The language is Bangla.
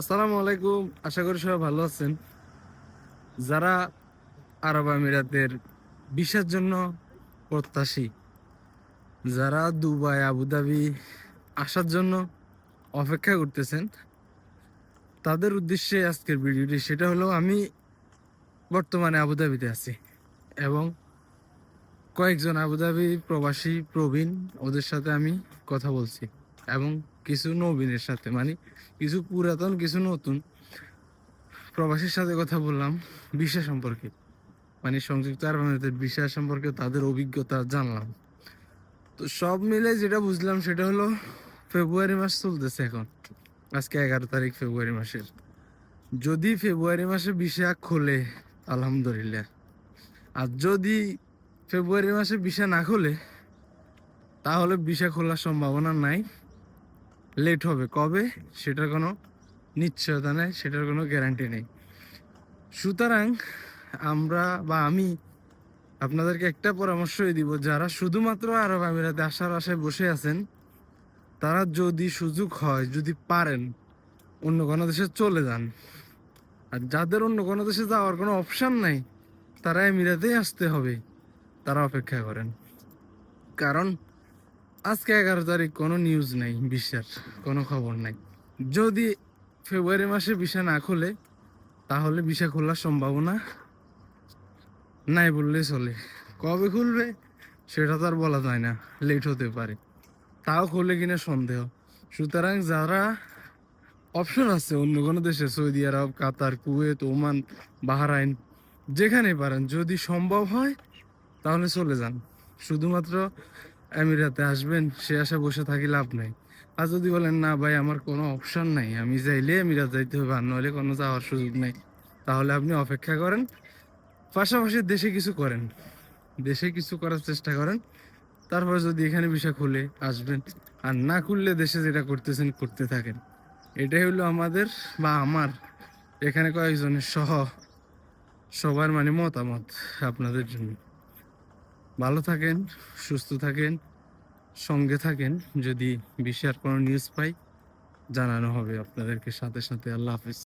আসসালামু আলাইকুম। আশা করি সবাই ভালো আছেন। যারা আরব আমিরাতের ভিসার জন্য প্রত্যাশী, যারা দুবাই, আবুধাবি আসার জন্য অপেক্ষা করতেছেন, তাদের উদ্দেশ্যে আজকের ভিডিওটি সেটা হলো, আমি বর্তমানে আবুধাবিতে আছি এবং কয়েকজন আবুধাবি প্রবাসী প্রবীণ, ওদের সাথে আমি কথা বলছি এবং কিছু নবীনের সাথে মানে কিছু পুরাতন, কিছু নতুন প্রবাসীর সাথে কথা বললাম বিষয় সম্পর্কে। মানে সংযুক্ত আরব আমিরাতের বিষয় সম্পর্কে তাদের অভিজ্ঞতা জানলাম। তো সব মিলে যেটা বুঝলাম সেটা হলো ফেব্রুয়ারি মাস চলতেছে এখন। আজকে এগারো তারিখ ফেব্রুয়ারি মাসের। যদি ফেব্রুয়ারি মাসে বিষয় খোলে, আলহামদুলিল্লাহ। আর যদি ফেব্রুয়ারি মাসে বিষয় না খোলে, তাহলে বিষয় খোলার সম্ভাবনা নাই। লেট হবে। কবে? সেটার কোনো নিশ্চয়তা নেই, সেটার কোনো গ্যারান্টি নেই। সুতরাং আমরা বা আমি আপনাদেরকে একটা পরামর্শই দিব, যারা শুধুমাত্র আরব আমিরাতে আসার আশায় বসে আছেন, তারা যদি সুযোগ হয়, যদি পারেন, অন্য কোনো দেশে চলে যান। আর যাদের অন্য কোনো দেশে যাওয়ার কোনো অপশান নাই, তারা এমিরাতেই আসতে হবে। তারা অপেক্ষা করেন। কারণ আজকে এগারো তারিখ, কোনো নিউজ নেই বিশ্বের কোনো খবর নাই। যদি ফেব্রুয়ারি মাসে ভিসা না খোলে, তাহলে ভিসা খোলার সম্ভাবনা নাই বললেই চলে। কবে খুলবে, সেটা তো আর বলা যায় না লেট হতে পারে। তাও খুলে কিনা সন্দেহ। সুতরাং যারা অপশন আছে, অন্য কোনো দেশে, সৌদি আরব, কাতার, কুয়েত, ওমান, বাহরাইন যেখানে পারেন, যদি সম্ভব হয়, তাহলে চলে যান। শুধুমাত্র আমিরাতে আসবেন, সে আশা বসে থাকি লাভ নাই। আর যদি বলেন, না ভাই, আমার কোনো অপশন নাই, আমি যাইলে আমিরাত যাইতে হবে আর নইলে কোনো যাওয়ার সুযোগ নাই। তাহলে আপনি অপেক্ষা করেন। পাশাপাশি দেশে কিছু করেন। দেশে কিছু করার চেষ্টা করেন। তারপর যদি এখানে বিষয় খুলে আসবেন, আর না খুললে দেশে যেটা করতেছেন, করতে থাকেন। এটাই হলো আমাদের বা আমার এখানে কয়েকজনের সহ সবার মানে মতামত আপনাদের জন্য। ভালো থাকেন, সুস্থ থাকেন, সঙ্গে থাকেন। যদি বিশ্বের কোনো নিউজ পাই, জানানো হবে আপনাদেরকে সাথে সাথে। আল্লাহ হাফিজ।